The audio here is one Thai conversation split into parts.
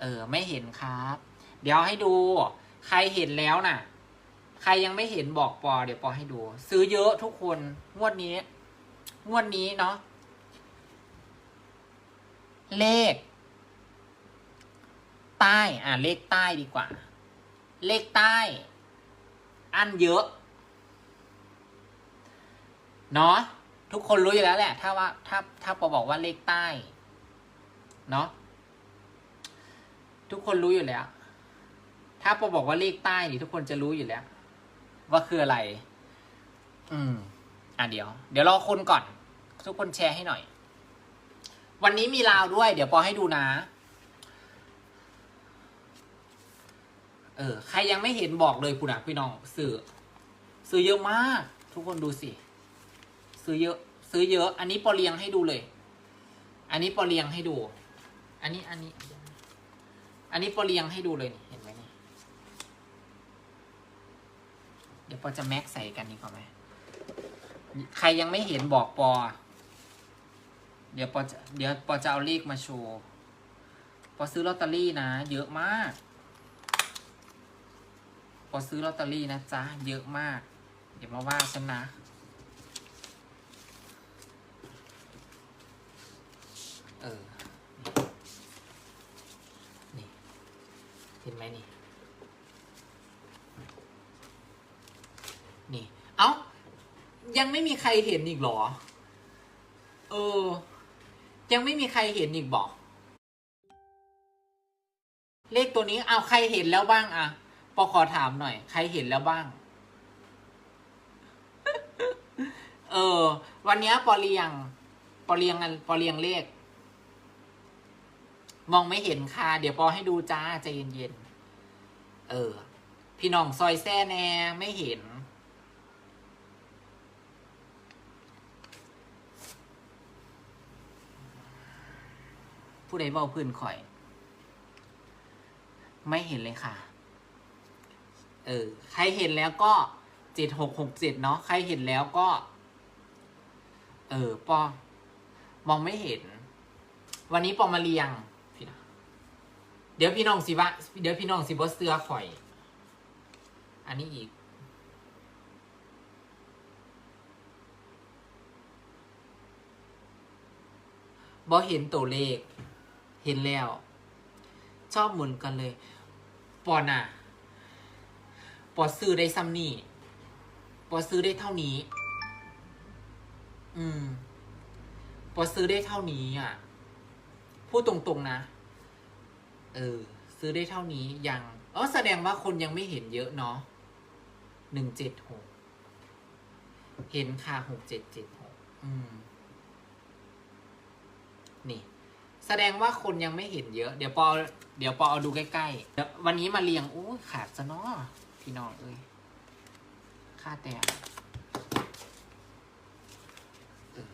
เออ ไม่เห็นครับ เดี๋ยวให้ดู ใครเห็นแล้วน่ะ ใครยังไม่เห็นบอกปอ เดี๋ยวปอให้ดู ซื้อเยอะทุกคน งวดนี้ งวดนี้เนาะ เลข ใต้ อ่าเลขใต้ดีกว่า เลขใต้ อันเยอะ เนาะทุกคนรู้อยู่แล้วแหละ ถ้าว่า ถ้า ถ้าปอบอกว่าเลขใต้ เนาะ ทุกคนรู้อยู่แล้ว ถ้าปอบอกว่าเลขใต้นี่ทุกคนจะรู้อยู่แล้ว ว่าคืออะไร อืม อะเดี๋ยว เดี๋ยวรอคนก่อน ทุกคนแชร์ให้หน่อย วันนี้มีลาวด้วย เดี๋ยวปอให้ดูนะ เออ ใครยังไม่เห็นบอกเลยคุณอะพี่น้องซื้อซื้อเยอะมาก ทุกคนดูสิ ซื้อเยอะ ซื้อเยอะ อันนี้ปอเลียงให้ดูเลย อันนี้ปอเลียงให้ดู อันนี้ อันนี้ อันนี้ปอเลียงให้ดูเลยนี่เห็นไหมนี่ เดี๋ยวปอจะแม็กใส่กันนี่ก่อนไหม ใครยังไม่เห็นบอกปอ เดี๋ยวปอจะเดี๋ยวปอจะเอาเลขมาโชว์ปอซื้อลอตเตอรี่นะ เยอะมากปอซื้อลอตเตอรี่นะจ๊ะ เยอะมาก เดี๋ยวมาว่าฉันนะเออ นี่ เห็ นไหมนี่ นี่ เอ้า ยังไม่มีใครเห็นอีกหรอ เออ ยังไม่มีใครเห็นอีกบอก เลขตัวนี้ เอาใครเห็นแล้วบ้างอะปอขอถามหน่อย ใครเห็นแล้วบ้าง เออ วันนี้ปอเรียง ปอเรียงอันปอเรียงเลขมองไม่เห็นค่ะ เดี๋ยวปอให้ดูจ้าใจเย็นๆ เออ พี่น้องซอยแซ่แน่ไม่เห็น ผู้ใดเบาพื้นข่อย ไม่เห็นเลยค่ะ เออ ใครเห็นแล้วก็เจ็ดหกหกเจ็ดเนาะ ใครเห็นแล้วก็ เออปอมองไม่เห็น วันนี้ปอมาเรียง เดี๋ยวพี่น้องสิวะเดี๋ยวพี่น้องสิบเสื้อข่อย อันนี้อีก บอเห็นตัวเลข เห็นแล้ว ชอบเหมือนกันเลย ปอน่ะ ปอซื้อได้ซ้ำนี่ ปอซื้อได้เท่านี้ อืม ปอซื้อได้เท่านี้อะ พูดตรงๆนะ เออ ซื้อได้เท่านี้ยังเออแสดงว่าคนยังไม่เห็นเยอะเนาะหนึ่งเจ็ดหกเห็นค่ะหกเจ็ดเจ็ดหกอืม นี่ แสดงว่าคนยังไม่เห็นเยอะ เดี๋ยวปอ เดี๋ยวปอเอาดูใกล้ๆเดี๋ยววันนี้มาเรียงโอ้ขาดซะเนาะพี่น้องเอ้ยค่าแต่เออ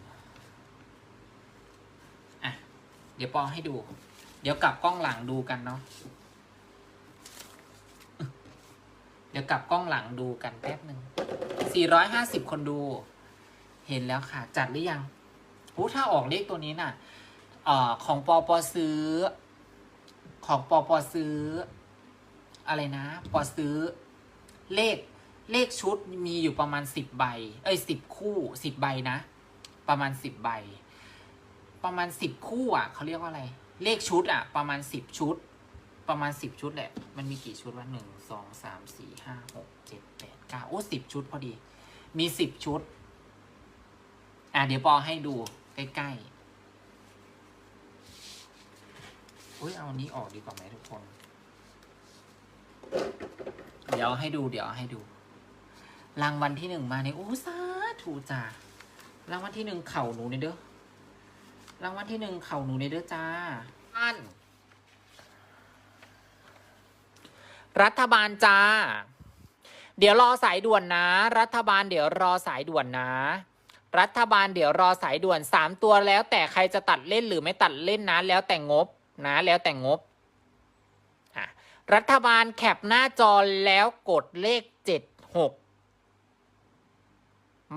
อะเดี๋ยวปอให้ดู เดี๋ยวกลับกล้องหลังดูกันเนาะ เดี๋ยวกลับกล้องหลังดูกันแป๊บหนึ่ง 450 คนดู เห็นแล้วค่ะ จัดหรือยังโอ้ถ้าออกเลขตัวนี้น่ะอของปอปอซื้อ ของปอปอซื้อ อะไรนะ ปอซื้อ เลข เลขชุดมีอยู่ประมาณสิบใบ เอ้ยสิบคู่สิบใบนะ ประมาณสิบใบ ประมาณสิบคู่อะเขาเรียกว่าอะไร เลขชุดอะประมาณสิบชุด ประมาณสิบชุดแหละ มันมีกี่ชุดวะหนึ่งสองสามสี่ห้าหกเจ็ดแปดเก้าโอ้สิบชุดพอดี มีสิบชุด อะเดี๋ยวปอให้ดูใกล้ๆอุ้ยเอาอันนี้ออกดีกว่าไหมทุกคน เดี๋ยวให้ดูเดี๋ยวให้ดู รางวัลที่หนึ่งมาในโอ้สาถูจ้ารางวัลที่หนึ่งเข่าหนูในเด้อ รางวัลที่หนึ่งเข่าหนูในเด้อจ้าอันรัฐบาลจ้า เดี๋ยวรอสายด่วนนะ รัฐบาลเดี๋ยวรอสายด่วนนะ รัฐบาลเดี๋ยวรอสายด่วนสามตัวแล้ว แต่ใครจะตัดเล่นหรือไม่ตัดเล่นนะ แล้วแต่งบนะ แล้วแต่งบอะรัฐบาลแคปหน้าจอแล้วกดเลขเจ็ดหก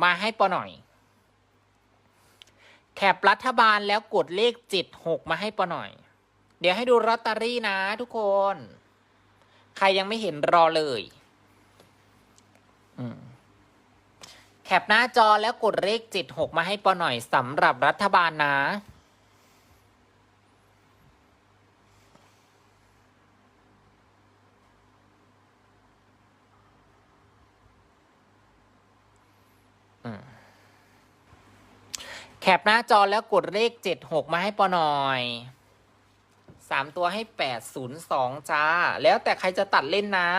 มาให้ปอหน่อย แคปรัฐบาลแล้วกดเลขเจ็ดหกมาให้ปอหน่อย เดี๋ยวให้ดูลอตเตอรี่นะทุกคน ใครยังไม่เห็นรอเลยแคปหน้าจอแล้วกดเลขจิตหกมาให้ปอหน่อยสำหรับรัฐบาลนะ คปหน้าจอแล้วกดเลขเจ็ดหกมาให้ปอหน่อยสามตัวให้แปดศูนย์สองจ้า แล้วแต่ใครจะตัดเล่นนะ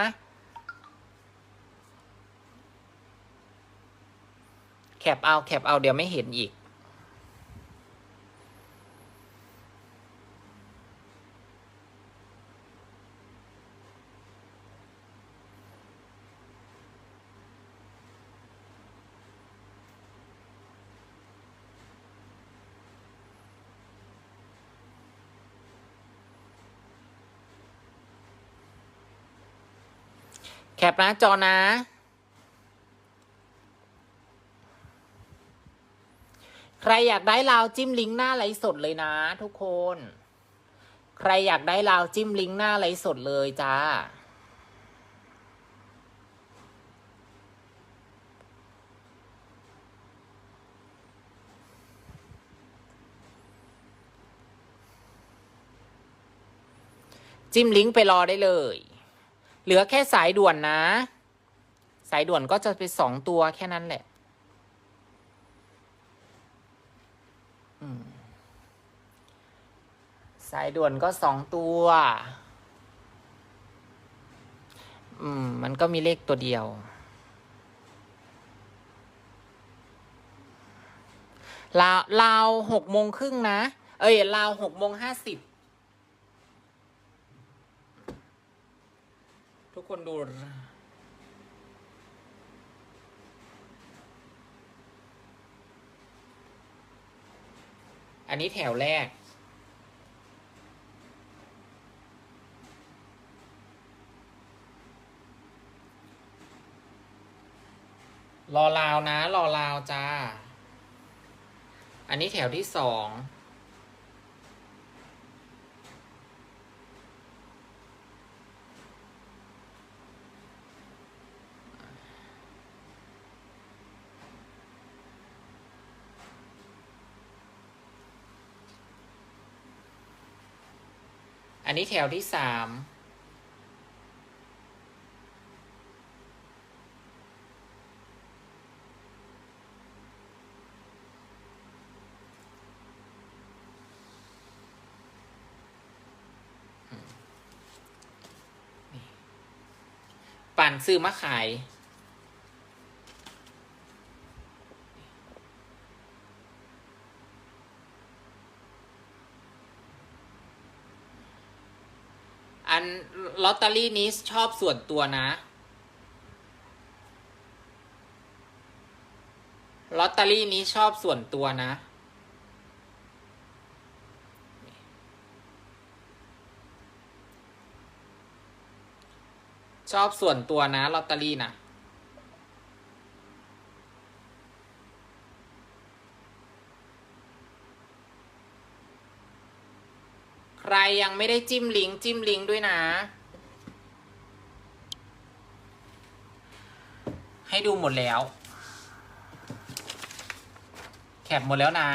แคปเอา แคปเอา เดี๋ยวไม่เห็นอีก แคปหน้าจอนะ ใครอยากได้ลาวจิ้มลิงก์หน้าไลฟ์สดเลยนะ ทุกคน ใครอยากได้ลาวจิ้มลิงก์หน้าไลฟ์สดเลยจ้าจิ้มลิงก์ไปรอได้เลย เหลือแค่สายด่วนนะ สายด่วนก็จะเป็นสองตัวแค่นั้นแหละสายด่วนก็สองตัว อืม มันก็มีเลขตัวเดียว ลาวลาวหกโมงครึ่งนะ เอ้ยลาวหกโมงห้าสิบ ทุกคนดู อันนี้แถวแรก รอลาวนะ รอลาวจ้า อันนี้แถวที่สอง อันนี้แถวที่สามปั่นซื้อมาขาย อันลอตเตอรี่นี้ชอบส่วนตัวนะลอตเตอรี่นี้ชอบส่วนตัวนะ ชอบส่วนตัวนะลอตเตอรี่นะ รยังไม่ได้จิ้มลิงก์จิ้มลิงก์ด้วยนะ ให้ดูหมดแล้ว แคปหมดแล้วนะ